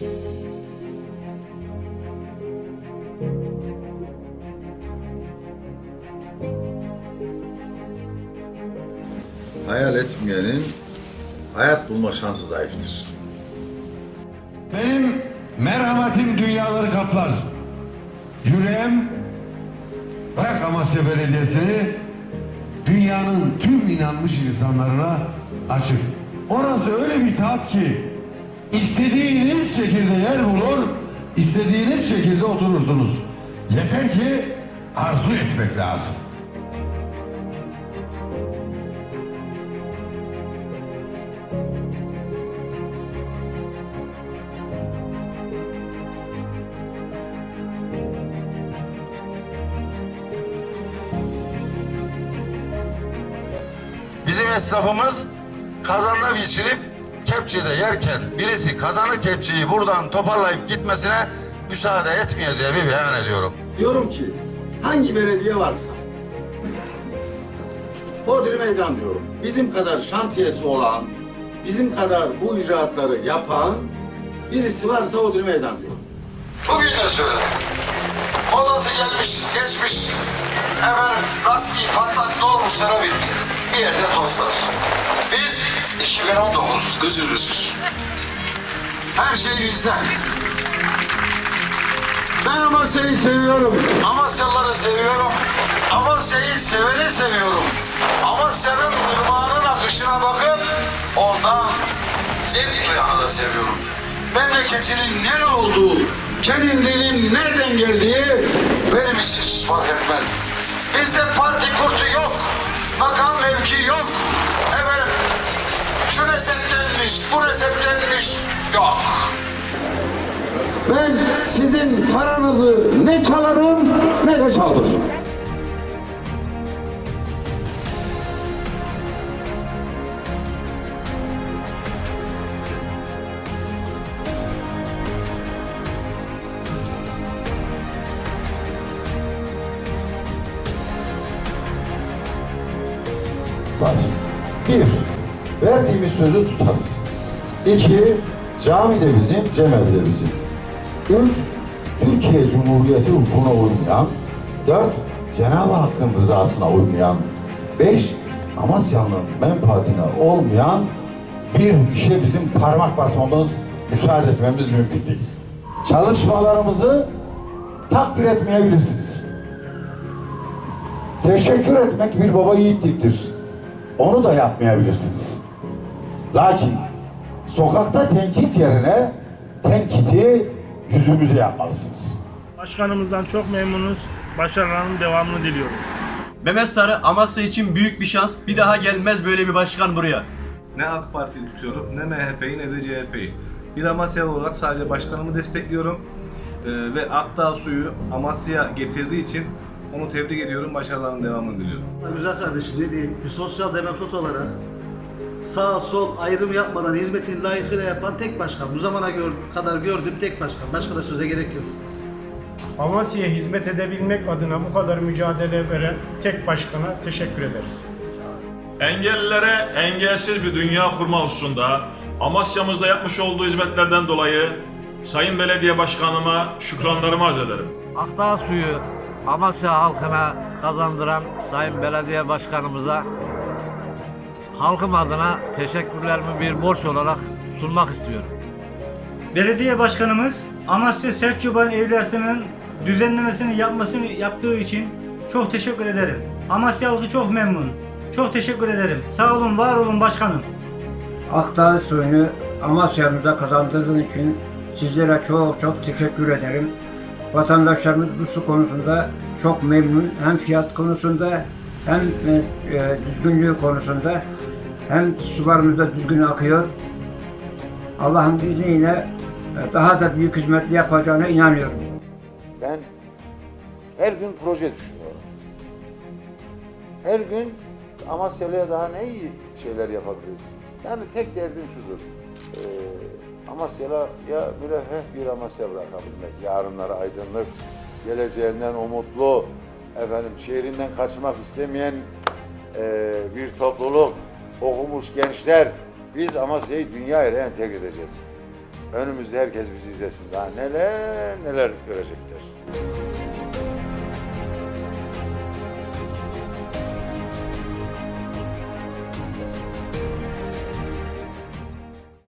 Hayal etmeyenin hayat bulma şansı zayıftır. Benim merhametim dünyaları kaplar. Yüreğim bırak Amasya Belediyesi'ni dünyanın tüm inanmış insanlarına açık. Orası öyle bir taat ki istediğiniz şekilde yer bulur, istediğiniz şekilde oturursunuz. Yeter ki arzu etmek lazım. Bizim esnafımız kazanda biçilip kepçede yerken birisi kazanı kepçeyi buradan toparlayıp gitmesine müsaade etmeyeceğimi beyan ediyorum. Diyorum ki hangi belediye varsa Hodri Meydan diyorum. Bizim kadar şantiyesi olan, bizim kadar bu icraatları yapan birisi varsa Hodri Meydan diyorum. Bugün de söyledim. Odası gelmiş, geçmiş. Efendim lastiği patlak dolmuşlara binmiş. Bir yerde tozlar. Biz 2019 gıcır gıcır. Her şey bizde. Ben Amasya'yı seviyorum. Amasyalıları seviyorum. Amasya'yı seveni seviyorum. Amasya'nın ırmağının akışına bakıp ondan zevk duyanı da seviyorum. Memleketinin nere olduğu, kendinin nereden geldiği benim için hiç fark etmez. Bizde parti kurtu yok, makam mevki yok. Efendim, şu neseplenmiş, bu neseplenmiş yok. Ben sizin paranızı ne çalarım ne de çaldırırım. Verdiğimiz sözü tutarız. İki, cami de bizim, cemevi de bizim. Üç, Türkiye Cumhuriyeti hukukuna uymayan. Dört, Cenab-ı Hakk'ın rızasına uymayan. Beş, Amasya'nın menfaatine olmayan bir işe bizim parmak basmamız, müsaade etmemiz mümkün değil. Çalışmalarımızı takdir etmeyebilirsiniz. Teşekkür etmek bir baba yiğitliktir. Onu da yapmayabilirsiniz. Lakin sokakta tenkit yerine tenkiti yüzümüze yapmalısınız. Başkanımızdan çok memnunuz. Başarılarının devamını diliyoruz. Mehmet Sarı Amasya için büyük bir şans. Bir daha gelmez böyle bir başkan buraya. Ne AK Parti'yi tutuyorum, ne MHP'yi ne de CHP'yi. Bir Amasyalı olarak sadece başkanımı destekliyorum. Ee, ve Akdağ suyu Amasya getirdiği için onu tebrik ediyorum. Başarılarının devamını diliyorum. Güzel kardeşim ne diyeyim, bir sosyal demokrat olarak sağ sol ayrım yapmadan hizmetini layıkıyla yapan tek başkan. Bu zamana gör- kadar gördüğüm tek başkan. Başka da söze gerek yok. Amasya'ya hizmet edebilmek adına bu kadar mücadele veren tek başkana teşekkür ederiz. Engellilere engelsiz bir dünya kurma hususunda Amasya'mızda yapmış olduğu hizmetlerden dolayı Sayın Belediye Başkanıma şükranlarımı arz ederim. Akdağ suyu Amasya halkına kazandıran Sayın Belediye Başkanımıza halkım adına teşekkürlerimi bir borç olarak sunmak istiyorum. Belediye başkanımız Amasya Selçukban Evliyası'nın düzenlemesini yapmasını yaptığı için çok teşekkür ederim. Amasya halkı çok memnun. Çok teşekkür ederim. Sağ olun, var olun başkanım. Akdağ suyunu Amasya'mıza kazandırdığın için sizlere çok çok teşekkür ederim. Vatandaşlarımız bu su konusunda çok memnun. Hem fiyat konusunda hem e, e, düzgünlüğü konusunda hem sularımız da düzgün akıyor. Allah'ın izniyle e, daha da büyük hizmet yapacağına inanıyorum. Ben her gün proje düşünüyorum. Her gün Amasya'ya daha ne iyi şeyler yapabiliriz. Yani tek derdim şudur. Ee, Amasya'ya ya müreffeh bir Amasya bırakabilmek. Yarınları aydınlık, geleceğinden umutlu, efendim şehrinden kaçmak istemeyen e, bir topluluk, okumuş gençler. Biz Amasya'yı dünya ile entegre edeceğiz. önümüzde herkes bizi izlesin. Daha neler neler görecekler.